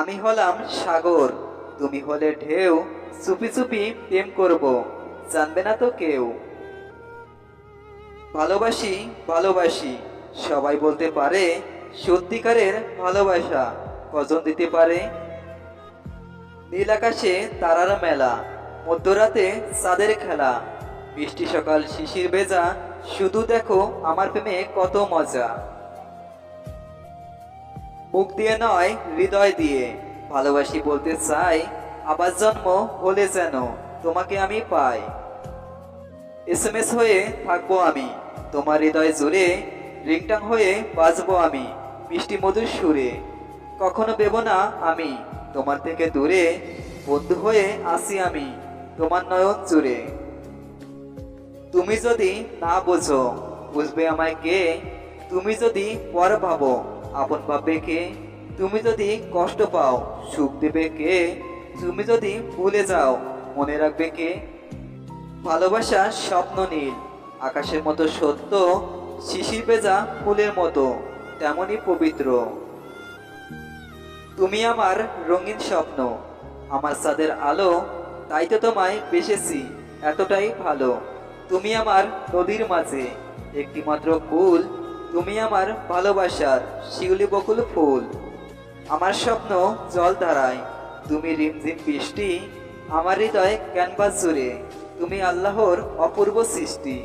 আমি হলাম সাগর, তুমি হলে ঢেউ, চুপি চুপি প্রেম করব, জানবে না তো কেউ। ভালোবাসি ভালোবাসি, সবাই বলতে পারে সত্যিকারের ভালোবাসা, কজন দিতে পারে? নীল আকাশে তারার মেলা, মধ্যরাতে চাঁদের খেলা বৃষ্টি সকাল শিশির ভেজা, শুধু দেখো আমার প্রেমে কত মজা। মুখ দিয়ে নয়, হৃদয় দিয়ে। ভালোবাসি বলতে চাই আবার জন্ম হলে যেন তোমাকে আমি পাই। এস এম এস হয়ে থাকব আমি, তোমার হৃদয় জুড়ে, রিংটাং হয়ে বাজবো আমি, মিষ্টি মধুর সুরে। কখনো দেব না আমি, তোমার থেকে দূরে, বন্ধু হয়ে আসি আমি, তোমার নয়ন জুড়ে। তুমি যদি না বোঝো, বুঝবে আমায় কে, তুমি যদি পর ভাবো আপন ভাববে কে? তুমি যদি কষ্ট পাও, সুখ দেবে কে? তুমি যদি ভুলে যাও, মনে রাখবে কে? ভালোবাসা স্বপ্ন নীল, আকাশের মতো সত্য, শিশির ভেজা ফুলের মতো তেমনই পবিত্র। তুমি আমার রঙিন স্বপ্ন, আমার সাদের আলো, তাই তো তোমায় বেসেছি, এতটাই ভালো। তুমি আমার নদীর মাঝে একটি মাত্র কুল তুমি আমার ভালোবাসার শিউলি বকুল ফুল। আমার স্বপ্ন জল ধারায়। তুমি রিমঝিম বৃষ্টি, আমার হৃদয় ক্যানভাস জুড়ে। তুমি আল্লাহর অপূর্ব সৃষ্টি।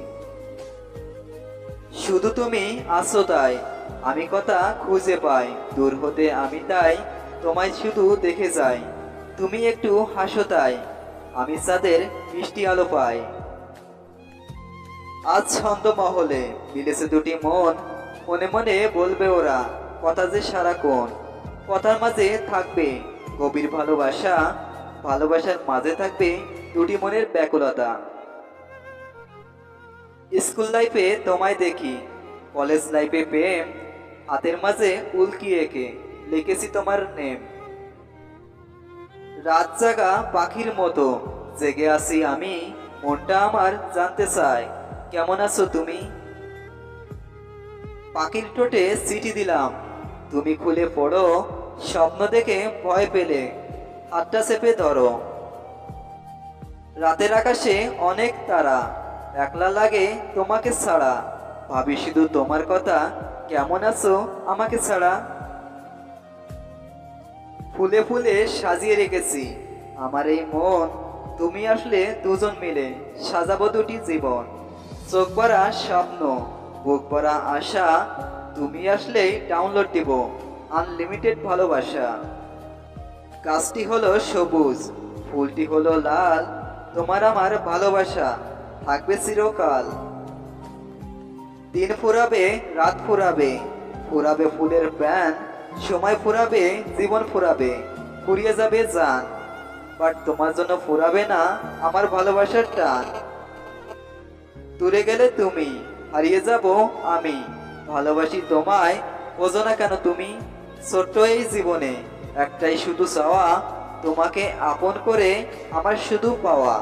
শুধু তুমি আসো তাই, আমি কথা খুঁজে পাই। দূর হতে আমি তাই, তোমায় শুধু দেখে যাই। তুমি একটু হাসো তাই, আমি চাঁদের মিষ্টি আলো পাই। আজ ছন্দ মহলে মিলেছে দুটি মন মনে মনে বলবে ওরা, কথা যে সারাক্ষণ, কথার মাঝে থাকবে। গভীর ভালোবাসা, ভালোবাসার মাঝে থাকবে দুটি মনের ব্যাকুলতা। স্কুল লাইফে তোমায় দেখি, কলেজ লাইফে প্রেম, হাতের মাঝে উল্কি এঁকে, লিখেছি তোমার নেম। রাত জাগা পাখির মতো, জেগে আছি আমি, মনটা আমার জানতে চায়, কেমন আছো তুমি? পাখির টোটে চিঠি দিলাম। তুমি খুলে পড়ো, স্বপ্ন দেখে ভয় পেলে। হাতটা চেপে ধরো। রাতের আকাশে অনেক তারা, একলা লাগে তোমাকে ছাড়া। ভাবি, শুধু তোমার কথা কেমন আছো আমাকে ছাড়া? ফুলে ফুলে সাজিয়ে রেখেছি। আমার এই মন, তুমি আসলে দুজন মিলে সাজাবো দুটি জীবন। চোখ ভরা স্বপ্ন। বুক ভরা আশা তুমি আসলেই ডাউনলোড দিব। আনলিমিটেড ভালোবাসা। গাছটি হলো সবুজ, ফুলটি হলো লাল, তোমার আমার ভালোবাসা, থাকবে চিরকাল। দিন ফুরাবে, রাত ফুরাবে ফুরাবে ফুলের প্যান সময় ফুরাবে, জীবন ফুরাবে, ফুরিয়ে যাবে যান বাট তোমার জন্য ফুরাবে না, আমার ভালোবাসার টান। দূরে গেলে তুমি। হারিয়ে যাব আমি। ভালোবাসি তোমায়, বোঝো না কেন তুমি? ছোট্ট এই জীবনে একটাই শুধু চাওয়া, তোমাকে আপন করে আমার শুধু পাওয়া।